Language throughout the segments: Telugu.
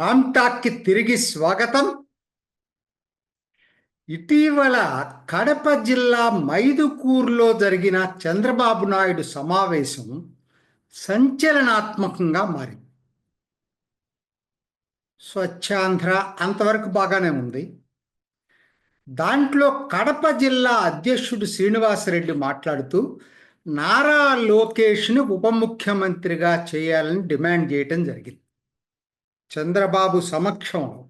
రామ్ టాక్కి తిరిగి స్వాగతం. ఇటీవల కడప జిల్లా మైదుకూరులో జరిగిన చంద్రబాబు నాయుడు సమావేశం సంచలనాత్మకంగా మారింది. స్వచ్ఛాంధ్ర అంతవరకు బాగానే ఉంది. దాంట్లో కడప జిల్లా అధ్యక్షుడు శ్రీనివాసరెడ్డి మాట్లాడుతూ నారా లోకేష్ను ఉప ముఖ్యమంత్రిగా చేయాలని డిమాండ్ చేయటం జరిగింది. చంద్రబాబు సమక్షంలో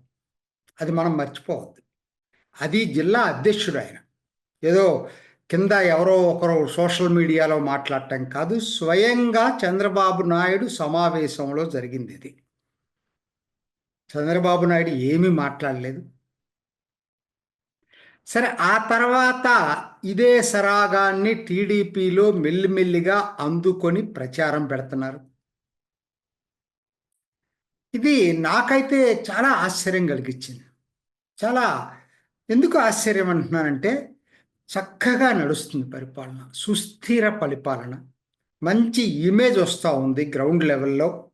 అది మనం మర్చిపోవద్దు. అది జిల్లా అధ్యక్షుడు ఆయన. ఏదో కింద ఎవరో ఒకరు సోషల్ మీడియాలో మాట్లాడటం కాదు స్వయంగా చంద్రబాబు నాయుడు సమావేశంలో జరిగింది ఇది చంద్రబాబు నాయుడు ఏమీ మాట్లాడలేదు. సరే ఆ తర్వాత ఇదే సరాగాన్ని టీడీపీలో మెల్లిమెల్లిగా అందుకొని ప్రచారం పెడుతున్నారు. ఇది నాకైతే చాలా ఆశ్చర్యం కలిగించింది. చాలా ఎందుకు ఆశ్చర్యం అంటున్నానంటే చక్కగా నడుస్తుంది పరిపాలన సుస్థిర పరిపాలన. మంచి ఇమేజ్ వస్తూ ఉంది గ్రౌండ్ లెవెల్లో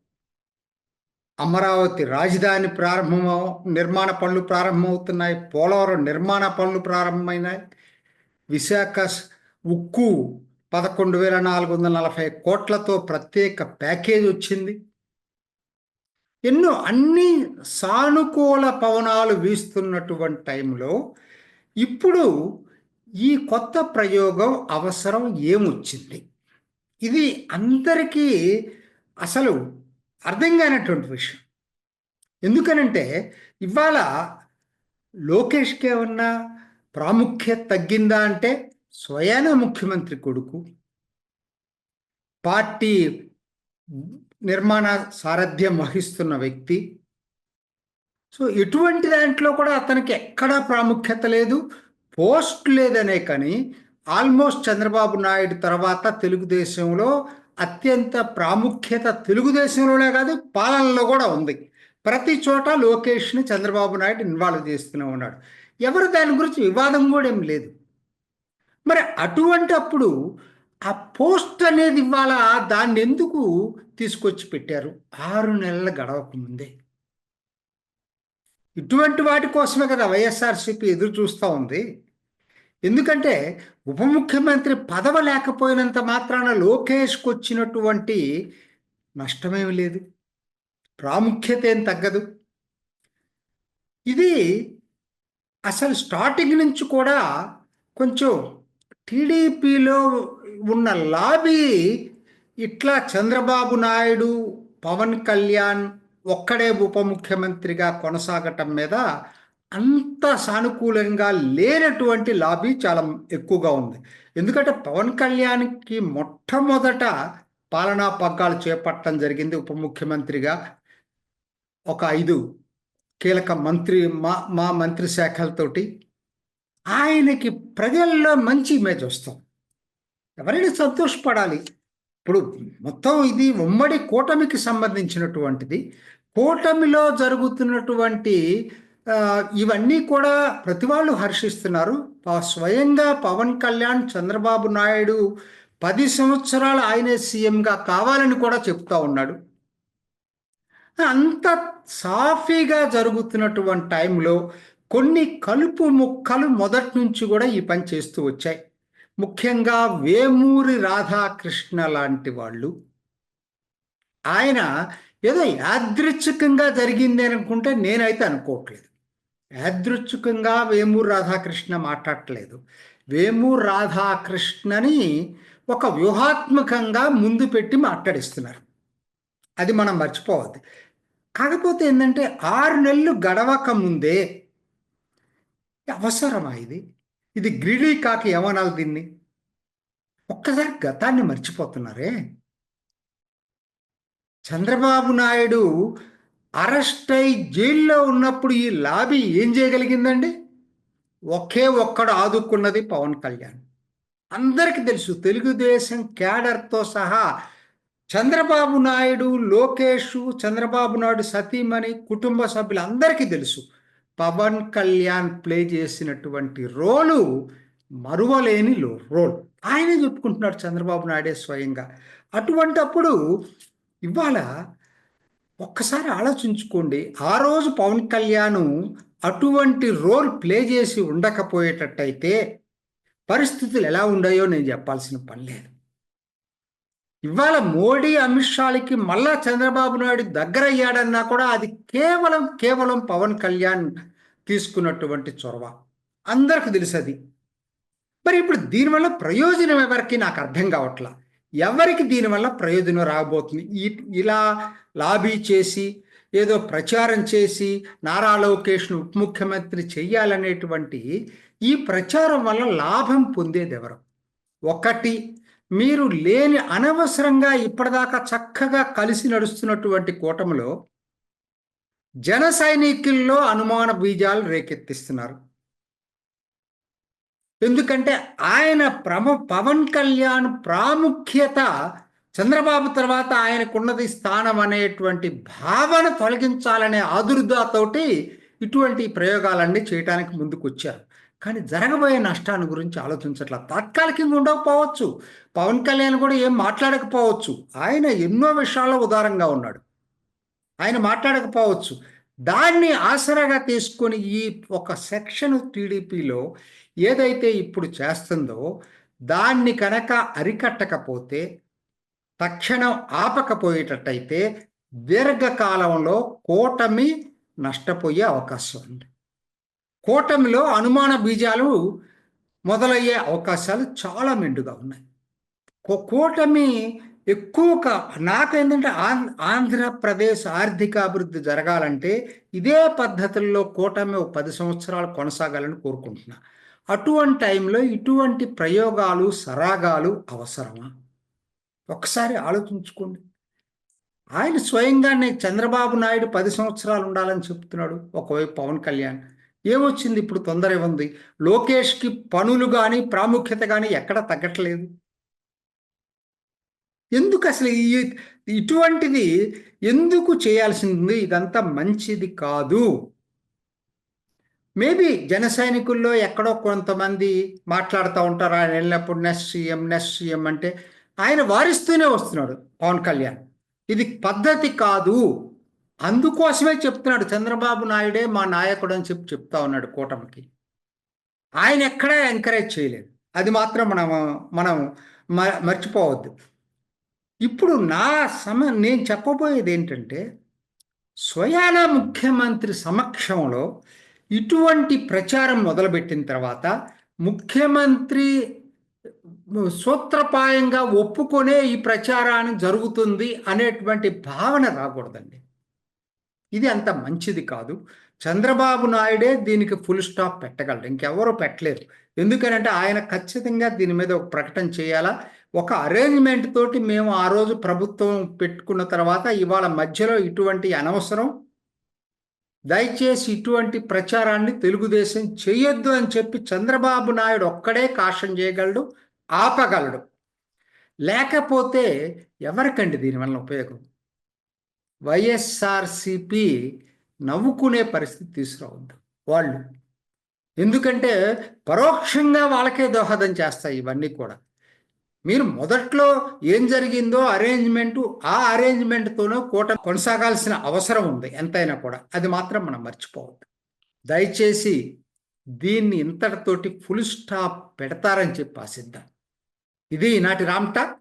అమరావతి రాజధాని ప్రారంభం నిర్మాణ పనులు ప్రారంభమవుతున్నాయి పోలవరం నిర్మాణ పనులు ప్రారంభమైనాయి. విశాఖ ఉక్కు పదకొండు వేల నాలుగు వందల నలభై కోట్లతో ప్రత్యేక ప్యాకేజ్ వచ్చింది. ఎన్నో అన్ని సానుకూల పవనాలు వీస్తున్నటువంటి టైంలో ఇప్పుడు ఈ కొత్త ప్రయోగం అవసరం ఏమొచ్చింది? ఇది అందరికీ అసలు అర్థం కానటువంటి విషయం. ఎందుకనంటే ఇవాళ లోకేష్కి ఏమన్నా ప్రాముఖ్యత తగ్గిందా అంటే స్వయాన ముఖ్యమంత్రి కొడుకు. పార్టీ నిర్మాణ సారథ్యం వహిస్తున్న వ్యక్తి. సో ఎటువంటి దాంట్లో కూడా అతనికి ఎక్కడా ప్రాముఖ్యత లేదు పోస్ట్ లేదనే కానీ ఆల్మోస్ట్ చంద్రబాబు నాయుడు తర్వాత తెలుగుదేశంలో అత్యంత ప్రాముఖ్యత తెలుగుదేశంలోనే కాదు పాలనలో కూడా ఉంది. ప్రతి చోట లోకేష్ని చంద్రబాబు నాయుడు ఇన్వాల్వ్ చేస్తూనే ఉన్నాడు. ఎవరు దాని గురించి వివాదం కూడా ఏం లేదు. మరి అటువంటి అప్పుడు ఆ పోస్ట్ అనేది ఇవాళ దాన్ని ఎందుకు తీసుకొచ్చి పెట్టారు? ఆరు నెలల గడవక ముందే ఇటువంటి వాటి కోసమే కదా వైఎస్ఆర్సీపీ ఎదురు చూస్తూ ఉంది. ఎందుకంటే ఉప ముఖ్యమంత్రి పదవ లేకపోయినంత మాత్రాన లోకేష్కి వచ్చినటువంటి నష్టమేమి లేదు. ప్రాముఖ్యత ఏం తగ్గదు. ఇది అసలు స్టార్టింగ్ నుంచి కూడా కొంచెం టీడీపీలో ఉన్న లాబీ ఇట్లా చంద్రబాబు నాయుడు పవన్ కళ్యాణ్ ఒక్కడే ఉప ముఖ్యమంత్రిగా కొనసాగటం మీద అంత సానుకూలంగా లేనటువంటి లాబీ చాలా ఎక్కువగా ఉంది. ఎందుకంటే పవన్ కళ్యాణ్కి మొట్టమొదట పాలనా పగ్గాలు చేపట్టడం జరిగింది ఉప ముఖ్యమంత్రిగా. ఒక ఐదు కీలక మంత్రి మా మా మంత్రి శాఖలతోటి ఆయనకి ప్రజల్లో మంచి ఇమేజ్ వస్తాం ఎవరైనా సంతోషపడాలి. ఇప్పుడు మొత్తం ఇది ఉమ్మడి కూటమికి సంబంధించినటువంటిది. కూటమిలో జరుగుతున్నటువంటి ఇవన్నీ కూడా ప్రతి వాళ్ళు హర్షిస్తున్నారు స్వయంగా పవన్ కళ్యాణ్ చంద్రబాబు నాయుడు పది సంవత్సరాలు ఆయనే సీఎంగా కావాలని కూడా చెప్తా ఉన్నాడు. అంత సాఫీగా జరుగుతున్నటువంటి టైంలో కొన్ని కలుపు ముక్కలు మొదటి నుంచి కూడా ఈ పని చేస్తూ వచ్చాయి. ముఖ్యంగా వేమూరి రాధాకృష్ణ లాంటి వాళ్ళు. ఆయన ఏదో యాదృచ్ఛికంగా జరిగింది అనుకుంటే నేనైతే అనుకోవట్లేదు. యాదృచ్ఛికంగా వేమూరు రాధాకృష్ణ మాట్లాడట్లేదు. వేమూరు రాధాకృష్ణని ఒక వ్యూహాత్మకంగా ముందు పెట్టి మాట్లాడిస్తున్నారు. అది మనం మర్చిపోవద్దు. కాకపోతే ఏంటంటే ఆరు నెలలు గడవక ముందే అవసరమా ఇది? ఇది గ్రీడీ కాక ఏమనాలి దీన్ని. ఒక్కసారి గతాన్ని మర్చిపోతున్నారే? చంద్రబాబు నాయుడు అరెస్ట్ అయి జైల్లో ఉన్నప్పుడు ఈ లాబీ ఏం చేయగలిగిందండి? ఒకే ఒక్కడు ఆదుకున్నది పవన్ కళ్యాణ్. అందరికీ తెలుసు తెలుగుదేశం క్యాడర్తో సహా చంద్రబాబు నాయుడు లోకేష్ చంద్రబాబు నాయుడు సతీమణి కుటుంబ సభ్యులందరికీ తెలుసు. పవన్ కళ్యాణ్ ప్లే చేసినటువంటి రోలు మరువలేని రోల్. ఆయనే చెప్పుకుంటున్నాడు చంద్రబాబు నాయుడే స్వయంగా. అటువంటప్పుడు ఇవాళ ఒక్కసారి ఆలోచించుకోండి. ఆ రోజు పవన్ కళ్యాణ్ అటువంటి రోల్ ప్లే చేసి ఉండకపోయేటట్టయితే పరిస్థితులు ఎలా ఉన్నాయో నేను చెప్పాల్సిన పని లేదు. ఇవాళ మోడీ అమిత్ షాలకి మళ్ళా చంద్రబాబు నాయుడు దగ్గర అయ్యాడన్నా కూడా అది కేవలం కేవలం పవన్ కళ్యాణ్ తీసుకున్నటువంటి చొరవ. అందరికి తెలుసు అది మరి ఇప్పుడు దీనివల్ల ప్రయోజనం ఎవరికి నాకు అర్థం కావట్లా? ఎవరికి దీనివల్ల ప్రయోజనం రాబోతుంది? ఇలా లాబీ చేసి ఏదో ప్రచారం చేసి నారా లోకేష్ను ఉప ముఖ్యమంత్రి చెయ్యాలనేటువంటి ఈ ప్రచారం వల్ల లాభం పొందేది ఎవరు ఒకటి మీరు లేని అనవసరంగా ఇప్పటిదాకా చక్కగా కలిసి నడుస్తున్నటువంటి కూటమిలో జన సైనికుల్లో అనుమాన బీజాలు రేకెత్తిస్తున్నారు. ఎందుకంటే ఆయన ప్రమ పవన్ కళ్యాణ్ ప్రాముఖ్యత చంద్రబాబు తర్వాత ఆయనకున్నది స్థానం అనేటువంటి భావన తొలగించాలనే ఆదుర్దాతోటి ఇటువంటి ప్రయోగాలన్నీ చేయడానికి ముందుకు వచ్చారు కానీ జరగబోయే నష్టాన్ని గురించి ఆలోచించట్లా. తాత్కాలికంగా ఉండకపోవచ్చు. పవన్ కళ్యాణ్ కూడా ఏం మాట్లాడకపోవచ్చు. ఆయన ఎన్నో విషయాల్లో ఉదారంగా ఉన్నాడు. ఆయన మాట్లాడకపోవచ్చు. దాన్ని ఆసరాగా తీసుకొని ఈ ఒక సెక్షన్ టీడీపీలో ఏదైతే ఇప్పుడు చేస్తుందో దాన్ని కనుక అరికట్టకపోతే తక్షణం ఆపకపోయేటట్టయితే దీర్ఘకాలంలో కూటమి నష్టపోయే అవకాశం ఉంది. కూటమిలో అనుమాన బీజాలు మొదలయ్యే అవకాశాలు చాలా మెండుగా ఉన్నాయి. కూటమి ఎక్కువ కా- నాకేంటంటే ఆం ఆంధ్రప్రదేశ్ ఆర్థిక అభివృద్ధి జరగాలంటే ఇదే పద్ధతుల్లో కూటమి ఒక పది సంవత్సరాలు కొనసాగాలని కోరుకుంటున్నా. అటువంటి టైంలో ఇటువంటి ప్రయోగాలు సరాగాలు అవసరమా? ఒకసారి ఆలోచించుకోండి. ఆయన స్వయంగానే చంద్రబాబు నాయుడు పది సంవత్సరాలు ఉండాలని చెప్తున్నాడు. ఒకవైపు పవన్ కళ్యాణ్ ఏమొచ్చింది ఇప్పుడు తొందర ఉంది లోకేష్కి పనులు కానీ ప్రాముఖ్యత కానీ ఎక్కడ తగ్గట్లేదు. ఎందుకు అసలు ఈ ఇటువంటిది ఎందుకు చేయాల్సింది? ఇదంతా మంచిది కాదు. మేబీ జన సైనికుల్లో ఎక్కడో కొంతమంది మాట్లాడుతూ ఉంటారు. ఆయన వెళ్ళినప్పుడు నెక్స్ట్ సీఎం నెక్స్ట్ సీఎం అంటే ఆయన వారిస్తూనే వస్తున్నాడు పవన్ కళ్యాణ్. ఇది పద్ధతి కాదు. అందుకోసమే చెప్తున్నాడు చంద్రబాబు నాయుడే మా నాయకుడు అని చెప్పి చెప్తా ఉన్నాడు కూటమికి. ఆయన ఎక్కడా ఎంకరేజ్ చేయలేదు. అది మాత్రం మనం మనం మ- మర్చిపోవద్దు. ఇప్పుడు నా సమ నేను చెప్పబోయేది ఏంటంటే స్వయాన ముఖ్యమంత్రి సమక్షంలో ఇటువంటి ప్రచారం మొదలుపెట్టిన తర్వాత ముఖ్యమంత్రి సూత్రపాయంగా ఒప్పుకొనే ఈ ప్రచారాన్ని జరుగుతుంది అనేటువంటి భావన రాకూడదండి. ఇది అంత మంచిది కాదు. చంద్రబాబు నాయుడే దీనికి ఫుల్ స్టాప్ పెట్టగలరు ఇంకెవరూ పెట్టలేరు. ఎందుకనంటే ఆయన ఖచ్చితంగా దీని మీద ఒక ప్రకటన చేయాలా? ఒక అరేంజ్మెంట్ తోటి మేము ఆ రోజు ప్రభుత్వం పెట్టుకున్న తర్వాత ఇవాళ మధ్యలో ఇటువంటి అనవసరం? దయచేసి ఇటువంటి ప్రచారాన్ని తెలుగుదేశం చేయొద్దు అని చెప్పి చంద్రబాబు నాయుడు ఒక్కడే కాషన్ చేయగలడు ఆపగలడు. లేకపోతే ఎవరికండి దీనివల్ల ఉపయోగం? వైఎస్ఆర్సిపి నవ్వుకునే పరిస్థితి తీసుకురావద్దు. వాళ్ళు. ఎందుకంటే పరోక్షంగా వాళ్ళకే దోహదం చేస్తాయి ఇవన్నీ కూడా. మీరు మొదట్లో ఏం జరిగిందో అరేంజ్మెంటు ఆ అరేంజ్మెంట్తోనూ కూట కొనసాగాల్సిన అవసరం ఉంది ఎంతైనా కూడా. అది మాత్రం మనం మర్చిపోవద్దు. దయచేసి దీన్ని ఇంతటితోటి ఫుల్ స్టాప్ పెడతారని చెప్పి ఆశిద్దాం. ఇది ఈనాటి రామ్టాక్